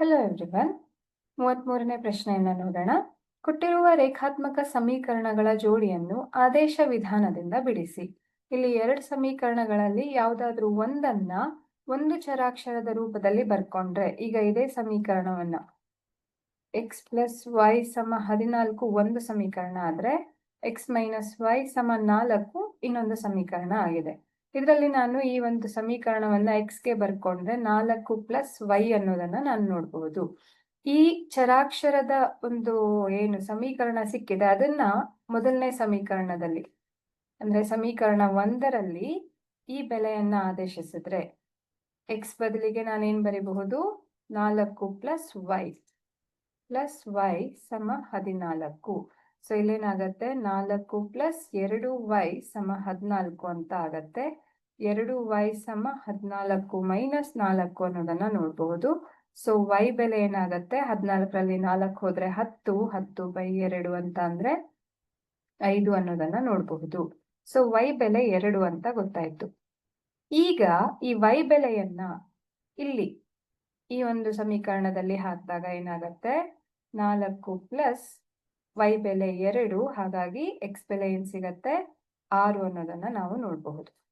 Hello everyone ಮೂವತ್ಮೂರನೇ ಪ್ರಶ್ನೆಯನ್ನು ನೋಡೋಣ. ಕೊಟ್ಟಿರುವ ರೇಖಾತ್ಮಕ ಸಮೀಕರಣಗಳ ಜೋಡಿಯನ್ನು ಆದೇಶ ವಿಧಾನದಿಂದ ಬಿಡಿಸಿ. ಇಲ್ಲಿ ಎರಡು ಸಮೀಕರಣಗಳಲ್ಲಿ ಯಾವುದಾದ್ರೂ ಒಂದನ್ನ ಒಂದು ಚರಾಕ್ಷರದ ರೂಪದಲ್ಲಿ ಬರ್ಕೊಂಡ್ರೆ ಈಗ ಇದೇ ಸಮೀಕರಣವನ್ನ. ಎಕ್ಸ್ ಪ್ಲಸ್ ವೈ ಸಮ ಹದಿನಾಲ್ಕು ಒಂದು ಸಮೀಕರಣ ಆದ್ರೆ ಎಕ್ಸ್ ಮೈನಸ್ ವೈ ಸಮ ನಾಲ್ಕು ಇನ್ನೊಂದು ಸಮೀಕರಣ ಆಗಿದೆ. ಇದರಲ್ಲಿ ನಾನು ಈ ಒಂದು ಸಮೀಕರಣವನ್ನ ಎಕ್ಸ್ಗೆ ಬರ್ಕೊಂಡ್ರೆ ನಾಲ್ಕು ಪ್ಲಸ್ ವೈ ಅನ್ನೋದನ್ನ ನಾನು ನೋಡಬಹುದು ಈ ಚರಾಕ್ಷರದ ಒಂದು ಏನು ಸಮೀಕರಣ ಸಿಕ್ಕಿದೆ, ಅದನ್ನ ಮೊದಲನೇ ಸಮೀಕರಣದಲ್ಲಿ, ಅಂದ್ರೆ ಸಮೀಕರಣ ಒಂದರಲ್ಲಿ ಈ ಬೆಲೆಯನ್ನ ಆದೇಶಿಸಿದ್ರೆ ಎಕ್ಸ್ ಬದಲಿಗೆ ನಾನೇನ್ ಬರೀಬಹುದು? ನಾಲ್ಕು ಪ್ಲಸ್ ವೈ ಪ್ಲಸ್ ವೈ ಸಮ ಹದಿನಾಲ್ಕು. ಸೊ ಇಲ್ಲೇನಾಗತ್ತೆ? ನಾಲ್ಕು ಪ್ಲಸ್ ಎರಡು ವೈ ಸಮ ಹದಿನಾಲ್ಕು ಅಂತ ಆಗತ್ತೆ. ಎರಡು ವೈ ಸಮ ಹದಿನಾಲ್ಕು ಮೈನಸ್ ನಾಲ್ಕು ಅನ್ನೋದನ್ನ ನೋಡಬಹುದು ಸೊ ವೈ ಬೆಲೆ ಏನಾಗತ್ತೆ? ಹದಿನಾಲ್ಕರಲ್ಲಿ ನಾಲ್ಕು ಹೋದ್ರೆ ಹತ್ತು ಹತ್ತು ಬೈ ಎರಡು ಅಂತ ಅಂದ್ರೆ ಐದು ಅನ್ನೋದನ್ನ ನೋಡಬಹುದು ಸೊ ವೈ ಬೆಲೆ ಎರಡು ಅಂತ ಗೊತ್ತಾಯ್ತು. ಈಗ ಈ ವೈ ಬೆಲೆಯನ್ನ ಇಲ್ಲಿ ಈ ಒಂದು ಸಮೀಕರಣದಲ್ಲಿ ಹಾಕಿದಾಗ ಏನಾಗತ್ತೆ? ನಾಲ್ಕು ಪ್ಲಸ್ ವೈ ಬೆಲೆ ಎರಡು ಹಾಗಾಗಿ ಎಕ್ಸ್ ಬೆಲೆ ಏನ್ ಸಿಗತ್ತೆ? ಆರು ಅನ್ನೋದನ್ನ ನಾವು ನೋಡಬಹುದು.